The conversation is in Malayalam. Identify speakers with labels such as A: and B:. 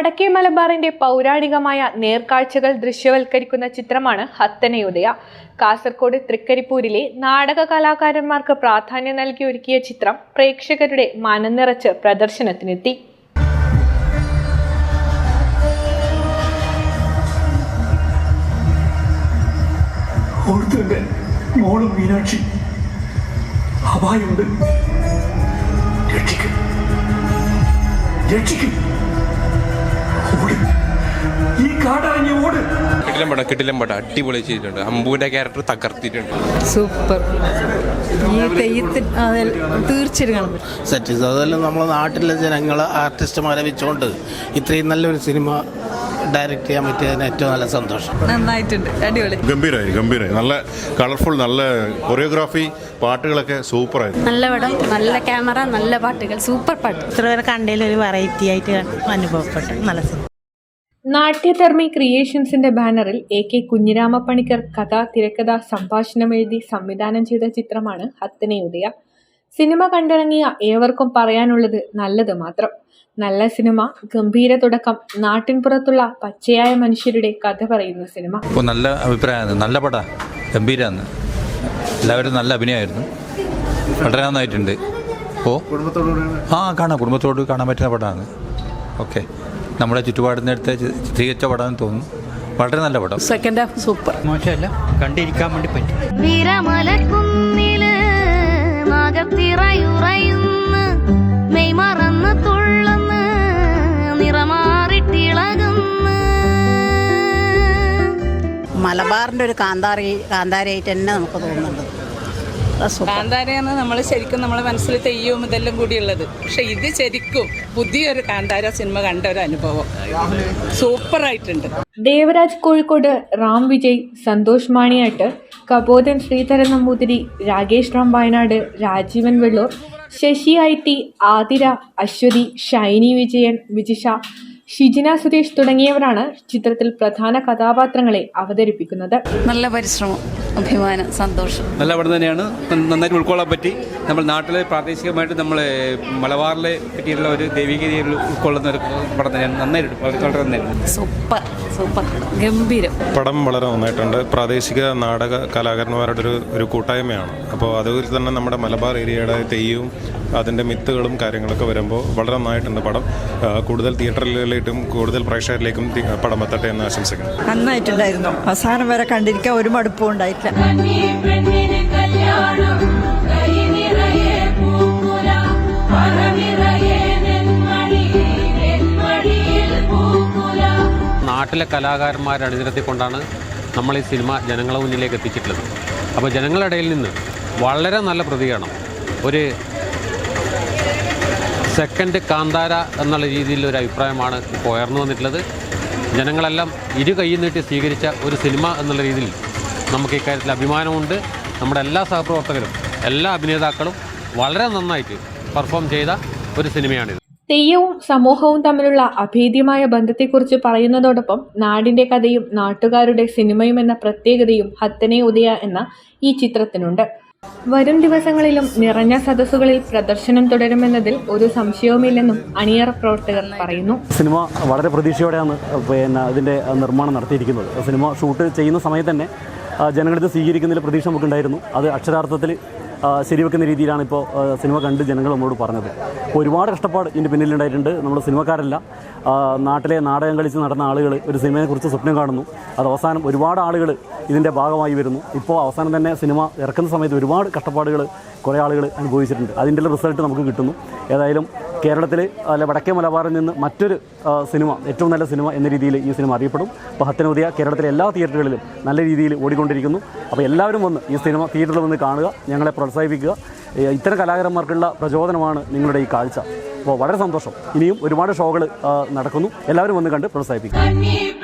A: വടക്കേ മലബാറിന്റെ പൗരാണികമായ നേർക്കാഴ്ചകൾ ദൃശ്യവൽക്കരിക്കുന്ന ചിത്രമാണ് ഹത്തനയുദയ. കാസർകോട് തൃക്കരിപ്പൂരിലെ നാടക കലാകാരന്മാർക്ക് പ്രാധാന്യം നൽകി ഒരുക്കിയ ചിത്രം പ്രേക്ഷകരുടെ മനം നിറച്ച് പ്രദർശനത്തിനെത്തി
B: മോളും മീനാക്ഷി. അപായുണ്ട്. രക്ഷിക്കും. രക്ഷിക്കും. ഈ കാടറിഞ്ഞ് ഓട്.
C: കിട്ടിലം പടം കിട്ടിലും പടം അടിപൊളി ചെയ്തിട്ടുണ്ട്. അമ്പുവിന്റെ ക്യാരക്ടർ തകർത്തിട്ടുണ്ട്.
D: സൂപ്പർ. ഈ തെയ്യത്തിൽ അതിൽ തീർച്ചയായിട്ടും കാണാൻ പറ്റും.
E: സെറ്റ് അതുപോലെ നമ്മളെ നാട്ടിലെ ജനങ്ങൾ ആർട്ടിസ്റ്റുമാരെ വെച്ചുകൊണ്ട് ഇത്രയും നല്ലൊരു സിനിമ ഡയറക്റ്റ് ചെയ്യാൻ പറ്റിയതിന് ഏറ്റവും നല്ല സന്തോഷം.
D: നന്നായിട്ടുണ്ട്. അടിപൊളി.
F: ഗംഭീരമായി ഗംഭീരമായി നല്ല കളർഫുൾ നല്ല കൊറിയോഗ്രാഫി പാട്ടുകളൊക്കെ സൂപ്പറായിരുന്നു
G: നല്ല പടം നല്ല ക്യാമറ നല്ല പാട്ടുകൾ സൂപ്പർ പാട്ട്.
H: ഇത്ര പേരെ കണ്ടതിൽ ഒരു വെറൈറ്റി ആയിട്ട് അനുഭവപ്പെട്ടു. നല്ല സിനിമ
A: നാട്യധർമ്മി ക്രിയേഷൻസിന്റെ ബാനറിൽ എ കെ കുഞ്ഞിരാമപ്പണിക്കർ കഥ തിരക്കഥ സംഭാഷണം എഴുതി സംവിധാനം ചെയ്ത ചിത്രമാണ് ഹത്തനയുദയ സിനിമ കണ്ടിറങ്ങിയ ഏവർക്കും പറയാനുള്ളത് നല്ലത് മാത്രം. നല്ല സിനിമ ഗംഭീര തുടക്കം നാട്ടിൻപുറത്തുള്ള പച്ചയായ മനുഷ്യരുടെ കഥ പറയുന്ന സിനിമ.
I: നല്ല അഭിപ്രായമാണ്. നല്ല പട. ഗംഭീരാന്ന്. എല്ലാവരും നല്ല അഭിനയമായിരുന്നു. വളരെ നന്നായിട്ടുണ്ട്. ഓ. ആ കാണാം. കുടുംബത്തോട് കാണാൻ പറ്റുന്ന പടമാണ് ഓക്കെ. നമ്മുടെ ചുറ്റുപാടിന്റെ അടുത്ത് ചിത്രീകരിച്ച പടം തോന്നും വളരെ നല്ല പടം.
D: സെക്കൻഡ് ഹാഫ് സൂപ്പർ
I: മോശമല്ല കണ്ടിരിക്കാൻ വേണ്ടി പറ്റും.
G: വിരമലക്കുന്നിൽ നാഗത്തിറയുറയുന്ന് മെയ് മറന്ന് തുള്ളുന്ന് നിറമാറിട്ടിളകുന്ന്.
H: മലബാറിന്റെ ഒരു കാന്താരി കാന്താരിയായിട്ട് തന്നെ നമുക്ക് തോന്നുന്നുണ്ട്.
D: കാന്താരയാണ് നമ്മൾ ശരിക്കും നമ്മളെ മനസ്സിൽ തെയ്യവും ഇതെല്ലാം കൂടിയുള്ളത്. പക്ഷെ ഇത് ശരിക്കും പുതിയൊരു കാന്താര സിനിമ കണ്ട ഒരു അനുഭവം. സൂപ്പർ ആയിട്ടുണ്ട്
A: ദേവരാജ് കോഴിക്കോട് റാം വിജയ് സന്തോഷ് മാണിയാട്ട് കബോധൻ ശ്രീധരൻ നമ്പൂതിരി രാകേഷ് റാം വയനാട് രാജീവൻ വെള്ളൂർ ശശി ഐ ടി ആതിര അശ്വതി ഷൈനി വിജയൻ വിജിഷ ഷിജിന സുരേഷ് തുടങ്ങിയവരാണ് ചിത്രത്തിൽ പ്രധാന കഥാപാത്രങ്ങളെ അവതരിപ്പിക്കുന്നത്.
G: നല്ല പരിശ്രമം അഭിമാനം സന്തോഷം.
J: നല്ല അവിടെ തന്നെയാണ്. നന്നായിട്ട് ഉൾക്കൊള്ളാൻ പറ്റി. നമ്മൾ നാട്ടിലെ പ്രാദേശികമായിട്ട് നമ്മൾ മലബാറിലെ പറ്റിയുള്ള ഒരു ദൈവീകതയിൽ ഉൾക്കൊള്ളുന്ന ഒരു പടം തന്നെയാണ്. നന്നായിട്ട് വളരെ വളരെ നന്നായിരുന്നു
G: സൂപ്പർ. സൂപ്പർ. ഗംഭീരം.
F: പടം വളരെ നന്നായിട്ടുണ്ട്. പ്രാദേശിക നാടക കലാകാരന്മാരുടെ ഒരു ഒരു കൂട്ടായ്മയാണ്. അപ്പോൾ അതുപോലെ തന്നെ നമ്മുടെ മലബാർ ഏരിയയുടെ തെയ്യവും അതിന്റെ മിത്തുകളും കാര്യങ്ങളൊക്കെ വരുമ്പോൾ വളരെ നന്നായിട്ടുണ്ട് പടം. കൂടുതൽ തിയേറ്ററുകളിലേക്കും കൂടുതൽ പ്രേക്ഷകരിലേക്കും പടം എത്തട്ടെ എന്ന് ആശംസിക്കുന്നു.
D: നന്നായിട്ടുണ്ടായിരുന്നു. അവസാനം വരെ കണ്ടിരിക്കാൻ ഒരു മടുപ്പും ഉണ്ടായിട്ടില്ല.
K: നാട്ടിലെ കലാകാരന്മാരെ അണിനിരത്തിക്കൊണ്ടാണ് നമ്മൾ ഈ സിനിമ ജനങ്ങളുടെ മുന്നിലേക്ക് എത്തിച്ചിട്ടുള്ളത്. അപ്പോൾ ജനങ്ങളുടെ ഇടയിൽ നിന്ന് വളരെ നല്ല പ്രതികരണം. ഒരു സെക്കൻഡ് കാന്താര എന്നുള്ള രീതിയിൽ ഒരു അഭിപ്രായമാണ് ഇപ്പോൾ ഉയർന്നു വന്നിട്ടുള്ളത്. ജനങ്ങളെല്ലാം ഇരു കൈ നീട്ടി സ്വീകരിച്ച ഒരു സിനിമ എന്നുള്ള രീതിയിൽ നമുക്ക് ഇക്കാര്യത്തിൽ അഭിമാനമുണ്ട്. നമ്മുടെ എല്ലാ സഹപ്രവർത്തകരും എല്ലാ അഭിനേതാക്കളും വളരെ നന്നായിട്ട് പെർഫോം ചെയ്ത ഒരു സിനിമയാണിത്.
A: തെയ്യവും സമൂഹവും തമ്മിലുള്ള അഭേദ്യമായ ബന്ധത്തെക്കുറിച്ച് പറയുന്നതോടൊപ്പം നാടിന്റെ കഥയും നാട്ടുകാരുടെ സിനിമയും എന്ന പ്രത്യേകതയും ഹത്തനെ ഉദയ എന്ന ഈ ചിത്രത്തിനുണ്ട്. വരും ദിവസങ്ങളിലും നിറഞ്ഞ സദസ്സുകളിൽ പ്രദർശനം തുടരുമെന്നതിൽ ഒരു സംശയവുമില്ലെന്നും അണിയറ പ്രവർത്തകർ പറയുന്നു.
L: സിനിമ വളരെ പ്രതീക്ഷയോടെയാണ് പിന്നെ ഇതിന്റെ നിർമ്മാണം നടത്തിയിരിക്കുന്നത്. സിനിമ ഷൂട്ട് ചെയ്യുന്ന സമയത്ത് തന്നെ ജനങ്ങളിത് സ്വീകരിക്കുന്നതിൽ പ്രതീക്ഷ നമുക്കുണ്ടായിരുന്നു. അത് അക്ഷരാർത്ഥത്തിൽ ശരിവെക്കുന്ന രീതിയിലാണ് ഇപ്പോൾ സിനിമ കണ്ട് ജനങ്ങൾ നമ്മളോട് പറഞ്ഞത്. ഒരുപാട് കഷ്ടപ്പാട് ഇതിന്റെ പിന്നിലുണ്ടായിട്ടുണ്ട്. നമ്മൾ സിനിമക്കാരല്ല. നാട്ടിലെ നാടകം കളിച്ച് നടന്ന ആളുകൾ ഒരു സിനിമയെക്കുറിച്ച് സ്വപ്നം കാണുന്നു. അത് അവസാനം ഒരുപാട് ആളുകൾ ഇതിന്റെ ഭാഗമായി വരുന്നു. ഇപ്പോൾ അവസാനം തന്നെ സിനിമ ഇറക്കുന്ന സമയത്ത് ഒരുപാട് കഷ്ടപ്പാടുകൾ കുറേ ആളുകൾ അനുഭവിച്ചിട്ടുണ്ട്. അതിന്റെ റിസൾട്ട് നമുക്ക് കിട്ടുന്നു. ഏതായാലും കേരളത്തിൽ അല്ല വടക്കേ മലബാറിൽ നിന്ന് മറ്റൊരു സിനിമ ഏറ്റവും നല്ല സിനിമ എന്ന രീതിയിൽ ഈ സിനിമ അറിയപ്പെടും. അപ്പോൾ ഹത്തനോദിയ കേരളത്തിലെ എല്ലാ തിയേറ്ററുകളിലും നല്ല രീതിയിൽ ഓടിക്കൊണ്ടിരിക്കുന്നു. അപ്പോൾ എല്ലാവരും വന്ന് ഈ സിനിമ തിയേറ്ററിൽ വന്ന് കാണുക ഞങ്ങളെ പ്രോത്സാഹിപ്പിക്കുക. ഇത്തരം കലാകാരന്മാർക്കുള്ള പ്രചോദനമാണ് നിങ്ങളുടെ ഈ കാഴ്ച. അപ്പോൾ വളരെ സന്തോഷം. ഇനിയും ഒരുപാട് ഷോകൾ നടക്കുന്നു. എല്ലാവരും വന്ന് കണ്ട് പ്രോത്സാഹിപ്പിക്കുക.